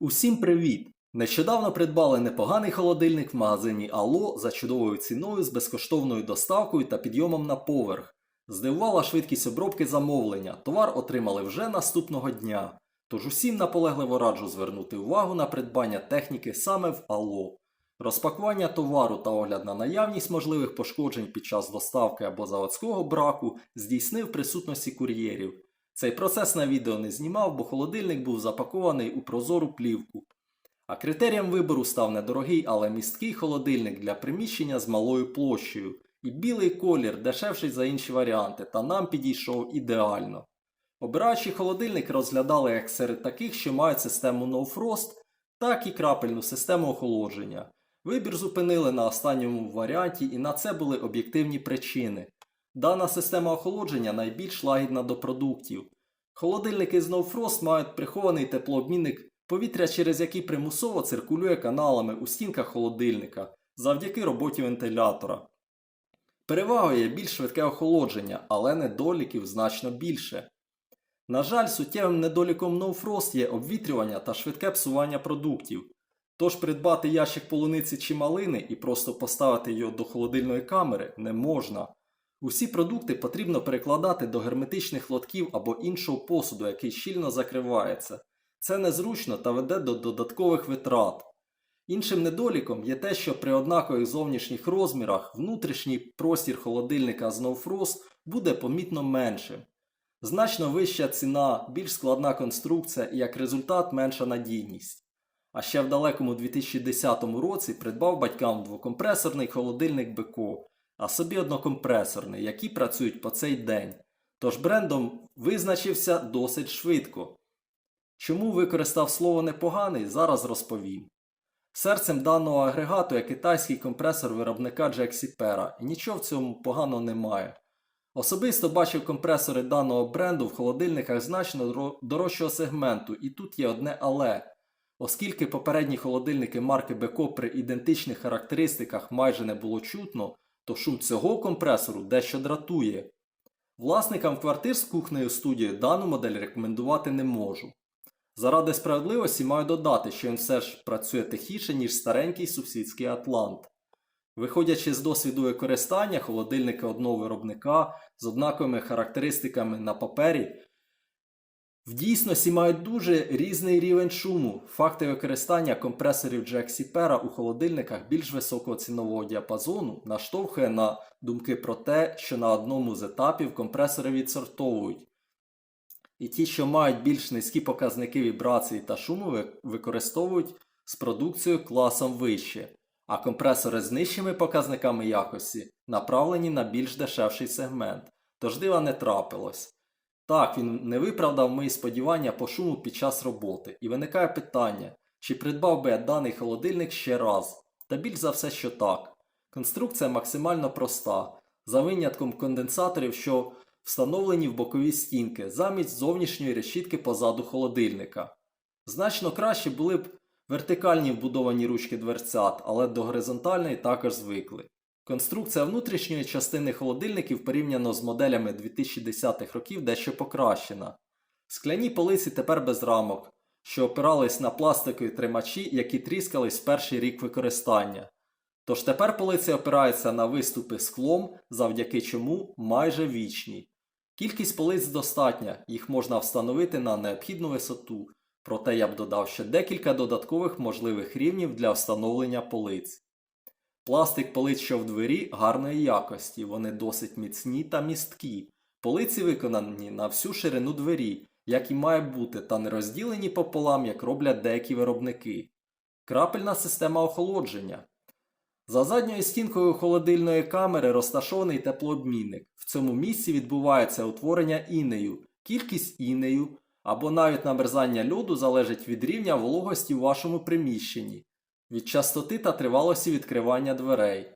Усім привіт! Нещодавно придбали непоганий холодильник в магазині Ало за чудовою ціною з безкоштовною доставкою та підйомом на поверх. Здивувала швидкість обробки замовлення. Товар отримали вже наступного дня. Тож усім наполегливо раджу звернути увагу на придбання техніки саме в Ало. Розпакування товару та огляд на наявність можливих пошкоджень під час доставки або заводського браку здійснив присутності кур'єрів. Цей процес на відео не знімав, бо холодильник був запакований у прозору плівку. А критерієм вибору став недорогий, але місткий холодильник для приміщення з малою площею. І білий колір дешевший за інші варіанти, та нам підійшов ідеально. Обираючи холодильник, розглядали як серед таких, що мають систему No Frost, так і крапельну систему охолодження. Вибір зупинили на останньому варіанті, і на це були об'єктивні причини. Дана система охолодження найбільш лагідна до продуктів. Холодильники з No мають прихований теплообмінник повітря, через який примусово циркулює каналами у стінках холодильника завдяки роботі вентилятора. Перевагою є більш швидке охолодження, але недоліків значно більше. На жаль, суттєвим недоліком No Frost є обвітрювання та швидке псування продуктів. Тож придбати ящик полуниці чи малини і просто поставити його до холодильної камери не можна. Усі продукти потрібно перекладати до герметичних лотків або іншого посуду, який щільно закривається. Це незручно та веде до додаткових витрат. Іншим недоліком є те, що при однакових зовнішніх розмірах внутрішній простір холодильника з No буде помітно меншим. Значно вища ціна, більш складна конструкція і як результат менша надійність. А ще в далекому 2010 році придбав батькам двокомпресорний холодильник Беко, а собі однокомпресорний, які працюють по цей день. Тож брендом визначився досить швидко. Чому використав слово непоганий, зараз розповім. Серцем даного агрегату є китайський компресор виробника Джексіпера, і нічого в цьому поганого немає. Особисто бачив компресори даного бренду в холодильниках значно дорожчого сегменту, і тут є одне але. Оскільки попередні холодильники марки Беко при ідентичних характеристиках майже не було чутно, то шум цього компресору дещо дратує. Власникам квартир з кухнею студією дану модель рекомендувати не можу. Заради справедливості маю додати, що він все ж працює тихіше, ніж старенький сусідський Атлант. Виходячи з досвіду використання холодильника одного виробника з однаковими характеристиками на папері, в дійсності мають дуже різний рівень шуму. Факти використання компресорів Джексіпера у холодильниках більш високого цінового діапазону наштовхує на думки про те, що на одному з етапів компресори відсортовують. І ті, що мають більш низькі показники вібрації та шуму, використовують з продукцією класом вище, а компресори з нижчими показниками якості направлені на більш дешевший сегмент, тож дива не трапилось. Так, він не виправдав мої сподівання по шуму під час роботи, і виникає питання, чи придбав би я даний холодильник ще раз, та більш за все, що так. Конструкція максимально проста, за винятком конденсаторів, що встановлені в бокові стінки замість зовнішньої решітки позаду холодильника. Значно краще були б вертикальні вбудовані ручки дверцят, але до горизонтальної також звикли. Конструкція внутрішньої частини холодильників порівняно з моделями 2010-х років дещо покращена. Скляні полиці тепер без рамок, що опирались на пластикові тримачі, які тріскались в перший рік використання. Тож тепер полиці опираються на виступи склом, завдяки чому майже вічні. Кількість полиць достатня, їх можна встановити на необхідну висоту, проте я б додав ще декілька додаткових можливих рівнів для встановлення полиць. Пластик полиць, що в двері, гарної якості, вони досить міцні та місткі. Полиці виконані на всю ширину двері, як і має бути, та не розділені пополам, як роблять деякі виробники. Крапельна система охолодження. За задньою стінкою холодильної камери розташований теплообмінник. В цьому місці відбувається утворення інею. Кількість інею або навіть намерзання льоду залежить від рівня вологості у вашому приміщенні, від частоти та тривалості відкривання дверей.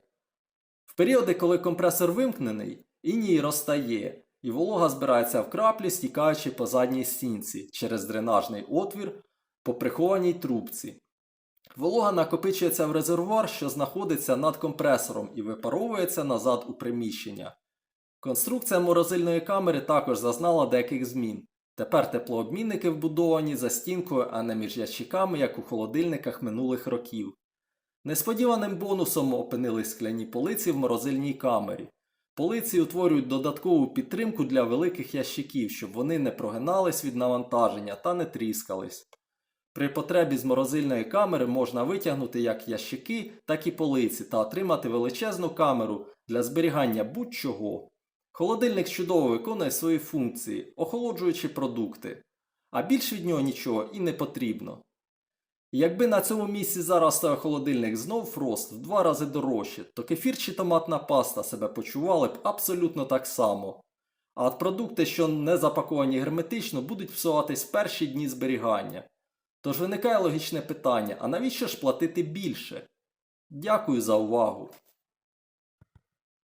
В періоди, коли компресор вимкнений, іній розтає, і волога збирається в краплі, стікаючи по задній стінці через дренажний отвір по прихованій трубці. Волога накопичується в резервуар, що знаходиться над компресором і випаровується назад у приміщення. Конструкція морозильної камери також зазнала деяких змін. Тепер теплообмінники вбудовані за стінкою, а не між ящиками, як у холодильниках минулих років. Несподіваним бонусом опинились скляні полиці в морозильній камері. Полиці утворюють додаткову підтримку для великих ящиків, щоб вони не прогинались від навантаження та не тріскались. При потребі з морозильної камери можна витягнути як ящики, так і полиці та отримати величезну камеру для зберігання будь-чого. Холодильник чудово виконує свої функції, охолоджуючи продукти, а більш від нього нічого і не потрібно. Якби на цьому місці зараз стояв холодильник знов фрост в два рази дорожче, то кефір чи томатна паста себе почували б абсолютно так само. А от продукти, що не запаковані герметично, будуть псуватись в перші дні зберігання. Тож виникає логічне питання: а навіщо ж платити більше? Дякую за увагу!